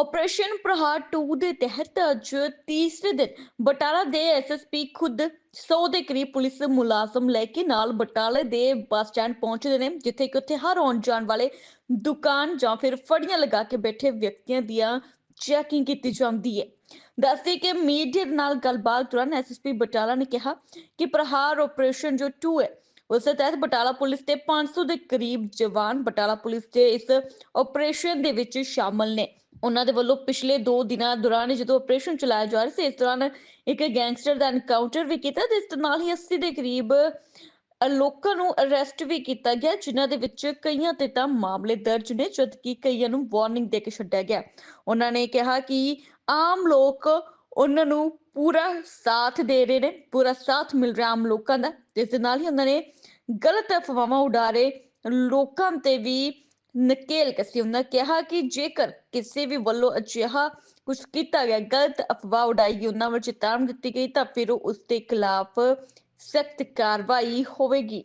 Operation ਪ੍ਰਹਾਰ 2 ਦੇ ਤਹਿਤ ਅੱਜ ਤੀਸਰੇ ਦਿਨ ਬਟਾਲਾ ਦੇ ਐਸਐਸਪੀ ਖੁਦ 100 ਦੇ ਕਰੀਬ ਪੁਲਿਸ ਮੁਲਾਜ਼ਮ ਲੈ ਕੇ ਨਾਲ ਬਟਾਲੇ ਦੇ ਬੱਸ ਸਟੈਂਡ ਪਹੁੰਚਦੇ ਨੇ, ਜਿੱਥੇ ਕਿ ਉੱਥੇ ਹਰ ਆਉਣ ਜਾਣ ਵਾਲੇ ਦੁਕਾਨ ਜਾਂ ਫਿਰ ਫੜੀਆਂ ਲਗਾ ਕੇ ਬੈਠੇ ਵਿਅਕਤੀਆਂ ਦੀਆਂ ਚੈਕਿੰਗ ਕੀਤੀ ਜਾਂਦੀ ਹੈ। ਦੱਸਦੇ ਕਿ ਮੀਡੀਆ ਨਾਲ ਗੱਲਬਾਤ ਦੌਰਾਨ ਐਸਐਸਪੀ ਬਟਾਲਾ ਨੇ ਕਿਹਾ ਕਿ ਪ੍ਰਹਾਰ ਆਪਰੇਸ਼ਨ ਜੋ 2 ਹੈ, ਉਸ ਦੇ ਤਹਿਤ ਬਟਾਲਾ ਪੁਲਿਸ ਦੇ 500 ਦੇ ਕਰੀਬ ਜਵਾਨ ਬਟਾਲਾ ਪੁਲਿਸ ਦੇ ਇਸ ਆਪਰੇਸ਼ਨ ਦੇ ਵਿੱਚ ਸ਼ਾਮਲ ਨੇ। ਉਹਨਾਂ ਦੇ ਵੱਲੋਂ ਪਿਛਲੇ 2 ਦਿਨਾਂ ਦੌਰਾਨ ਜਦੋਂ ਆਪਰੇਸ਼ਨ ਚਲਾਇਆ ਜਾ ਰਿਹਾ ਸੀ, ਇਸ ਦੌਰਾਨ ਇੱਕ ਗੈਂਗਸਟਰ ਦਾ ਐਨਕਾਊਂਟਰ ਵੀ ਕੀਤਾ ਤੇ ਨਾਲ ਹੀ 80 ਦੇ ਕਰੀਬ ਲੋਕਾਂ ਨੂੰ ਅਰੈਸਟ ਵੀ ਕੀਤਾ ਗਿਆ, ਜਿਨ੍ਹਾਂ ਦੇ ਵਿੱਚ ਕਈਆਂ ਤੇ ਤਾਂ ਮਾਮਲੇ ਦਰਜ ਨੇ, ਜਦਕਿ ਕਈਆਂ ਨੂੰ ਵਾਰਨਿੰਗ ਦੇ ਕੇ ਛੱਡਿਆ ਗਿਆ। ਉਹਨਾਂ ਨੇ ਕਿਹਾ ਕਿ ਆਮ ਲੋਕ ਉਹਨਾਂ ਨੂੰ ਪੂਰਾ ਸਾਥ ਦੇ ਰਹੇ ਨੇ, ਪੂਰਾ ਸਾਥ ਮਿਲ ਰਿਹਾ ਆਮ ਲੋਕਾਂ ਦਾ, ਤੇ ਦੇ ਨਾਲ ਹੀ ਉਹਨਾਂ ਨੇ ਗਲਤ ਅਫਵਾਹਾਂ ਉਡਾਰੇ ਲੋਕਾਂ ਤੇ ਵੀ ਨਕੇਲ ਕੱਸੀ, ਉਹਨਾਂ ਕਿਹਾ ਕਿ ਜੇਕਰ ਕਿਸੇ ਵੀ ਵੱਲੋਂ ਅਜਿਹਾ ਕੁਝ ਕੀਤਾ ਗਿਆ, ਗਲਤ ਅਫਵਾਹ ਉਡਾਈ ਗਈ ਉਹਨਾਂ ਵੱਲ ਚੇਤਾਵਨੀ ਦਿੱਤੀ ਗਈ, ਤਾਂ ਫਿਰ ਉਸ ਦੇ ਖਿਲਾਫ ਸਖਤ ਕਾਰਵਾਈ ਹੋਵੇਗੀ।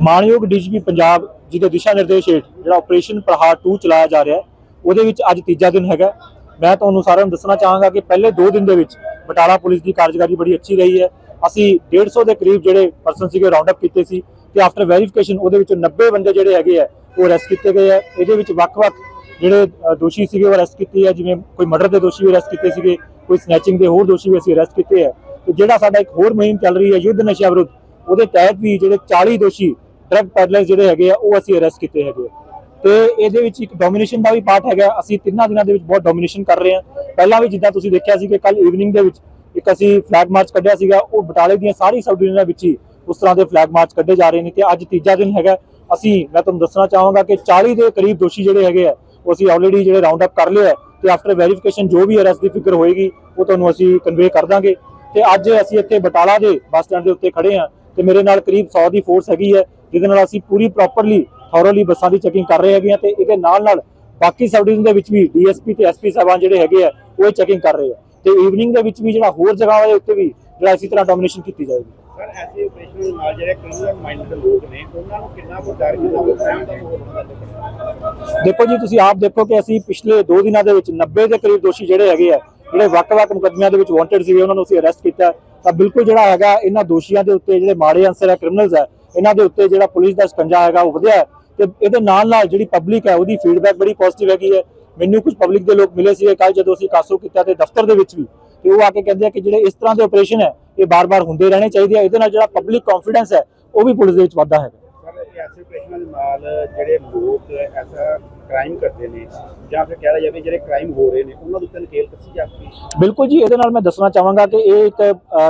ਮਾਨਯੋਗ ਡੀਜੀਪੀ ਪੰਜਾਬ ਜੀ ਦੇ ਦਿਸ਼ਾ ਨਿਰਦੇਸ਼ ਹੇਠ ਜਿਹੜਾ ਆਪਰੇਸ਼ਨ ਪ੍ਰਹਾਰ 2 ਚਲਾਇਆ ਜਾ ਰਿਹਾ ਹੈ, ਉਹਦੇ ਵਿੱਚ ਅੱਜ ਤੀਜਾ ਦਿਨ ਹੈਗਾ ਮੈਂ ਤੁਹਾਨੂੰ ਸਾਰਿਆਂ ਨੂੰ ਦੱਸਣਾ ਚਾਹਾਂਗਾ ਕਿ ਪਹਿਲੇ 2 ਦਿਨ ਦੇ ਵਿੱਚ ਬਟਾਲਾ ਪੁਲਿਸ ਦੀ ਕਾਰਜਕਾਰੀ ਬੜੀ ਅੱਛੀ ਰਹੀ ਹੈ। ਅਸੀਂ 150 ਦੇ ਕਰੀਬ ਜਿਹੜੇ ਪਰਸਨ ਸੀਗੇ ਰਾਉਂਡ ਅਪ ਕੀਤੇ ਸੀ। ਤੇ ਆਫਟਰ ਵੈਰੀਫਿਕੇਸ਼ਨ ਉਹਦੇ ਵਿੱਚੋਂ 90 ਬੰਦੇ ਜਿਹੜੇ ਹੈਗੇ ਆ, ਉਹ ਅਰੈਸਟ ਕੀਤੇ ਗਏ ਆ। ਇਹਦੇ ਵਿੱਚ ਵੱਖ-ਵੱਖ ਜਿਹੜੇ ਦੋਸ਼ੀ ਸੀਗੇ ਉਹ ਅਰੈਸਟ ਕੀਤੇ ਆ। ਜਿਵੇਂ ਕੋਈ ਮਰਡਰ ਦੇ ਦੋਸ਼ੀ ਵੀ ਅਰੈਸਟ ਕੀਤੇ ਸੀਗੇ, ਕੋਈ ਸਨੈਚਿੰਗ ਦੇ ਹੋਰ ਦੋਸ਼ੀ ਵੀ ਅਸੀਂ ਅਰੈਸਟ ਕੀਤੇ ਆ। ਤੇ ਜਿਹੜਾ ਸਾਡਾ ਇੱਕ ਹੋਰ ਮੁਹਿੰਮ ਚੱਲ ਰਹੀ ਹੈ ਯੁੱਧ ਨਸ਼ਾ ਵਿਰੁੱਧ, ਉਹਦੇ ਤਹਿਤ ਵੀ ਜਿਹੜੇ 40 ਦੋਸ਼ੀ ਡਰੱਗ ਪੈਡਲਰਸ ਜਿਹੜੇ ਹੈਗੇ ਆ, ਉਹ ਅਸੀਂ ਅਰੈਸਟ ਕੀਤੇ ਹੈਗੇ ਆ। ਤੇ ਇਹਦੇ ਵਿੱਚ ਇੱਕ ਡੋਮੀਨੇਸ਼ਨ ਦਾ ਵੀ ਪਾਰਟ ਹੈਗਾ। ਅਸੀਂ ਤਿੰਨਾਂ ਦਿਨਾਂ ਦੇ ਵਿੱਚ ਬਹੁਤ ਡੋਮੀਨੇਸ਼ਨ ਕਰ ਰਹੇ ਹਾਂ। ਪਹਿਲਾਂ ਵੀ ਜਿੱਦਾਂ ਤੁਸੀਂ ਦੇਖਿਆ ਸੀ ਕਿ ਕੱਲ ਈਵਨਿੰਗ ਦੇ ਵਿੱਚ ਇੱਕ ਅਸੀਂ ਫਲੈਗ ਮਾਰਚ ਕੱਢਿਆ ਸੀਗਾ, ਉਹ ਬਟਾਲੇ ਦੀਆਂ ਸਾਰੀ ਸਬ ਡਿਵੀਜ਼ਨਾਂ ਵਿੱਚ ਹੀ ਉਸ ਤਰ੍ਹਾਂ ਦੇ ਫਲੈਗ ਮਾਰਚ ਕੱਢੇ ਜਾ ਰਹੇ ਨੇ ਤੇ ਅੱਜ ਤੀਜਾ ਦਿਨ ਹੈਗਾ। ਅਸੀਂ, ਮੈਂ ਤੁਹਾਨੂੰ ਦੱਸਣਾ ਚਾਹਾਂਗਾ ਕਿ 40 ਦੇ ਕਰੀਬ ਦੋਸ਼ੀ ਜਿਹੜੇ ਹੈਗੇ ਆ, ਉਹ ਅਸੀਂ ਆਲਰੇਡੀ ਜਿਹੜੇ ਰਾਉਂਡ ਅਪ ਕਰ ਲਿਆ ਹੈ ਤੇ ਆਫਟਰ ਵੈਰੀਫਿਕੇਸ਼ਨ ਜੋ ਵੀ ਅਰੈਸਟ ਦੀ ਫਿਕਰ ਹੋਏਗੀ, ਉਹ ਤੁਹਾਨੂੰ ਅਸੀਂ ਕਨਵੇ ਕਰ ਦਾਂਗੇ। ਤੇ ਅੱਜ ਅਸੀਂ ਇੱਥੇ ਬਟਾਲਾ ਦੇ ਬੱਸ ਸਟੈਂਡ ਦੇ ਉੱਤੇ ਖੜੇ ਹਾਂ ਤੇ ਮੇਰੇ ਨਾਲ ਕਰੀਬ 100 ਦੀ ਫੋਰਸ ਹੈਗੀ ਹੈ, ਜਿਹਦੇ ਨਾਲ ਅਸੀਂ ਪੂਰੀ ਪ੍ਰੋਪਰਲੀ ਥੋਰੋਲੀ ਬੱਸਾਂ ਦੀ ਚੈਕਿੰਗ ਕਰ ਰਹੇ ਹੈਗੇ ਆ ਤੇ ਇਹਦੇ ਨਾਲ ਨਾਲ ਬਾਕੀ ਸਬ ਡਿਵੀਜ਼ਨ ਦੇ ਵਿੱਚ ਵੀ ਡੀਐਸਪੀ ਤੇ ਐਸਪੀ ਸਾਹਿਬਾਨ ਜਿਹੜੇ ਹੈਗੇ ਆ, ਉਹ ਇਹ ਚੈਕਿੰਗ ਕਰ ਰਹੇ ਆ। ਤੇ ਈਵਨਿੰਗ ਦੇ ਵਿੱਚ ਵੀ ਜਿਹੜਾ ਹੋਰ ਜਗ੍ਹਾਵਾਂ ਦੇ ਉੱਤੇ ਵੀ ਜਿਹੜਾ ਇਸੇ ਤਰ੍ਹਾਂ ਡੋਮੀਨੇਸ਼ਨ ਕੀਤੀ ਜਾਏਗੀ। ਸਰ, ਐਸੇ ਆਪਰੇਸ਼ਨ ਨਾਲ ਜਿਹੜੇ ਕ੍ਰਿਮੀਨਲ ਮਾਈਂਡ ਲੋਕ ਨੇ ਉਹਨਾਂ ਨੂੰ ਕਿੰਨਾ ਕੁ ਡਰ, ਕਿੰਨਾ ਕੁ ਸਹਿਮ ਦਾ ਮਾਹੌਲ ਹੁੰਦਾ ਦੇਖੋ ਦੇਖੋ ਜੀ, ਤੁਸੀਂ ਆਪ ਦੇਖੋ ਕਿ ਅਸੀਂ ਪਿਛਲੇ 2 ਦਿਨਾਂ ਦੇ ਵਿੱਚ 90 ਦੇ ਕਰੀਬ ਦੋਸ਼ੀ ਜਿਹੜੇ ਹੈਗੇ ਆ, ਜਿਹੜੇ ਵੱਖ-ਵੱਖ ਮੁਕੱਦਮਿਆਂ ਦੇ ਵਿੱਚ ਵਾਂਟਡ ਸੀਗੇ ਉਹਨਾਂ ਨੂੰ ਅਸੀਂ ਅਰੈਸਟ ਕੀਤਾ। ਤਾਂ ਬਿਲਕੁਲ ਜਿਹੜਾ ਹੈਗਾ, ਇਹਨਾਂ ਦੋਸ਼ੀਆਂ ਦੇ ਉੱਤੇ ਜਿਹੜੇ ਮਾੜੇ ਅੰਸਰ ਹੈ ਕ੍ਰਿਮੀਨਲਸ ਹੈ ਇਹਨਾਂ ਦੇ ਉੱਤੇ ਜਿਹੜਾ ਪੁਲਿਸ ਦਾ ਸਕੰਜਾ ਹੈਗਾ, ਉਹ ਵਧਿਆ। ਹੈ ਤੇ ਇਹਦੇ ਨਾਲ ਨਾਲ ਜਿਹੜੀ ਪਬਲਿਕ ਹੈ ਉਹਦੀ ਫੀਡਬੈਕ ਬੜੀ ਪੋਜ਼ਿਟਿਵ ਹੈਗੀ ਹੈ। ਮੈਨੂੰ ਕੁਝ ਪਬਲਿਕ ਦੇ ਲੋਕ ਮਿਲੇ ਸੀਗੇ ਕੱਲ ਜਦੋਂ ਅਸੀਂ ਕਾਸੋ ਕੀਤਾ ਤੇ ਦਫ਼ਤਰ ਦੇ ਵਿੱਚ ਵੀ। ਤੇ ਉਹ ਆ ਕੇ ਕਹਿੰਦੇ ਆ ਕਿ ਜਿਹੜੇ ਇਸ ਤਰ੍ਹਾਂ ਦੇ ਆਪਰੇਸ਼ਨ ਹੈ ਇਹ ਬਾਰ-ਬਾਰ ਹੁੰਦੇ ਰਹਿਣੇ ਚਾਹੀਦੇ ਆ। ਇਹਦੇ ਨਾਲ ਜਿਹੜਾ ਪਬਲਿਕ ਕੌਨਫੀਡੈਂਸ ਹੈ, ਉਹ ਵੀ ਪੁਲਿਸ ਦੇ ਵਿੱਚ ਵਾਧਾ ਹੈਗਾ। ਐਸੇ ਆਪਰੇਸ਼ਨਾਂ ਦੇ ਨਾਲ ਜਿਹੜੇ ਲੋਕ ਐਸਾ ਕ੍ਰਾਈਮ ਕਰਦੇ ਨੇ ਜਾਂ ਫਿਰ ਕਹਿ ਜਾਵੇ ਜਿਹੜੇ ਕ੍ਰਾਈਮ ਹੋ ਰਹੇ ਨੇ, ਉਹਨਾਂ ਦੇ ਉੱਤੇ ਨਕੇਲ ਕੱਸੀ ਜਾਂਦੀ ਬਿਲਕੁਲ ਜੀ, ਇਹਦੇ ਨਾਲ ਮੈਂ ਦੱਸਣਾ ਚਾਹਾਂਗਾ ਕਿ ਇਹ ਇੱਕ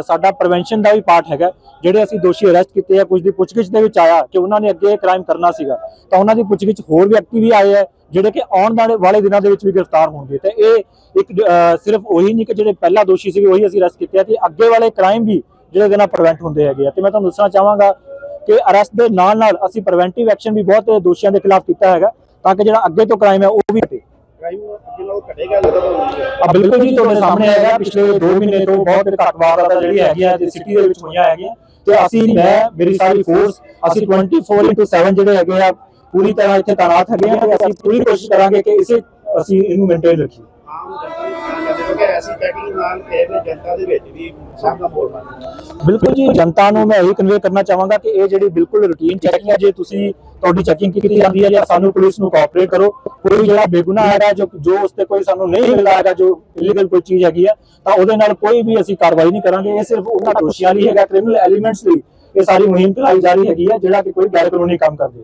ਸਾਡਾ ਪ੍ਰੀਵੈਂਸ਼ਨ ਦਾ ਵੀ ਪਾਰਟ ਹੈਗਾ। ਜਿਹੜੇ ਅਸੀਂ ਦੋਸ਼ੀ ਅਰੈਸਟ ਕੀਤੇ ਆ, ਕੁਝ ਦੀ ਪੁੱਛਗਿੱਛ ਦੇ ਵਿੱਚ ਆਇਆ ਕਿ ਉਹਨਾਂ ਨੇ ਅੱਗੇ ਕ੍ਰਾਈਮ ਕਰਨਾ ਸੀਗਾ, ਤਾਂ ਉਹਨਾਂ ਦੀ ਪੁੱਛਗਿੱਛ ਹੋਰ ਵਿਅਕਤੀ ਵੀ ਆਏ ਆ, ਜਿਹੜੇ ਕਿ ਆਉਣ ਵਾਲੇ ਦਿਨਾਂ ਦੇ ਵਿੱਚ ਵੀ ਗ੍ਰਿਫਤਾਰ ਹੋਣਗੇ। ਤੇ ਇਹ ਇੱਕ ਸਿਰਫ ਉਹੀ ਨਹੀਂ ਕਿ ਜਿਹੜੇ ਪਹਿਲਾ ਦੋਸ਼ੀ ਸੀਗੇ ਉਹੀ ਅਸੀਂ ਅਰੈਸਟ ਕੀਤੇ ਆ, ਤੇ ਅੱਗੇ ਵਾਲੇ ਕ੍ਰਾਈਮ ਵੀ ਜਿਹੜੇ ਇਹਦੇ ਨਾਲ ਪ੍ਰੀਵੈਂਟ ਹੁੰਦੇ ਹੈਗੇ ਆ। ਤੇ ਮੈਂ ਤੁਹਾਨੂੰ ਦੱਸਣਾ ਚਾਹਾਂਗਾ ਕਿ ਅਰੈਸਟ ਦੇ ਨਾਲ ਨਾਲ ਅਸੀਂ ਪ੍ਰੀਵੈਂਟਿਵ ਐਕਸ਼ਨ ਵੀ ਬਹੁਤ ਦੋਸ਼ੀਆਂ ਦੇ ਖਿਲਾਫ ਕੀਤਾ ਹੈਗਾ ਤਾਂ ਕਿ ਜਿਹੜਾ ਅੱਗੇ ਤੋਂ ਕ੍ਰਾਈਮ ਹੈ ਉਹ ਵੀ ਘਟੇ। ਕ੍ਰਾਈਮ ਅੱਗੇ ਨਾਲੋਂ ਘਟੇਗਾ ਲੱਗਦਾ ਬਿਲਕੁਲ ਜੀ ਤੁਹਾਡੇ ਸਾਹਮਣੇ ਹੈਗਾ ਪਿਛਲੇ 2 ਮਹੀਨੇ ਤੋਂ ਬਹੁਤ ਘੱਟ ਵਾਰਦਾਤਾਂ ਜਿਹੜੀ ਹੈਗੀਆਂ ਤੇ ਸਿਟੀ ਦੇ ਵਿੱਚ ਹੋਈਆਂ ਹੈਗੀਆਂ ਤੇ ਅਸੀਂ ਮੈਂ ਮੇਰੀ ਸਾਰੀ ਫੋਰਸ ਅਸੀਂ 24/7 ਜਿਹੜੇ ਹੈਗੇ ਆ ਪੂਰੀ ਤਰ੍ਹਾਂ ਇੱਥੇ ਤਾਇਨਾਤ ਹੈਗੇ ਆ ਤੇ ਅਸੀਂ ਪੂਰੀ ਕੋਸ਼ਿਸ਼ ਕਰਾਂਗੇ ਕਿ ਇਸੇ ਅਸੀਂ ਇਹਨੂੰ ਮੇਨਟੇਨ ਰੱਖੀਏ। ਆਮ ਜਨਤਾ ਨੂੰ ਹੋ ਕਿ ਐਸੀ ਪੈਕਿੰਗ ਨਾਲ ਕਿਸੇ ਜਨਤਾ ਦੇ ਵਿੱਚ ਵੀ ਸਹਿਮ ਦਾ ਮਾਹੌਲ ਬਣ ਜਾਂਦਾ ਬਿਲਕੁਲ ਜੀ, ਜਨਤਾ ਨੂੰ ਮੈਂ ਇਹੀ ਕਨਵੇ ਕਰਨਾ ਚਾਹਾਂਗਾ ਕਿ ਇਹ ਜਿਹੜੀ ਬਿਲਕੁਲ ਰੂਟੀਨ ਚੈਕਿੰਗ ਹੈ, ਜੇ ਤੁਸੀਂ ਤੁਹਾਡੀ ਚੈਕਿੰਗ ਕੀਤੀ ਜਾਂਦੀ ਹੈ ਜਾਂ ਸਾਨੂੰ ਪੁਲਿਸ ਨੂੰ ਕੋਆਪਰੇਟ ਕਰੋ, ਕੋਈ ਜਿਹੜਾ ਬੇਗੁਨਾਹ ਹੈਗਾ, ਜੋ ਜੋ ਉਸ ਤੇ ਕੋਈ ਸਾਨੂੰ ਨਹੀਂ ਮਿਲਦਾ ਹੈਗਾ, ਜੋ ਇਲੀਗਲ ਕੋਈ ਚੀਜ਼ ਹੈਗੀ ਹੈ, ਤਾਂ ਉਹਦੇ ਨਾਲ ਕੋਈ ਵੀ ਅਸੀਂ ਕਾਰਵਾਈ ਨਹੀਂ ਕਰਾਂਗੇ। ਇਹ ਸਿਰਫ ਉਹਨਾਂ ਦੋਸ਼ੀਆਂ ਲਈ ਹੈਗਾ ਕ੍ਰਿਮੀਨਲ ਐਲੀਮੈਂਟਸ ਲਈ ਇਹ ਸਾਰੀ ਮੁਹਿੰਮ ਚਲਾਈ ਜਾ ਰਹੀ ਹੈਗੀ ਹੈ, ਜਿਹੜਾ ਕਿ ਕੋਈ ਗੈਰ ਕਾਨੂੰਨੀ ਕੰਮ ਕਰਦੇ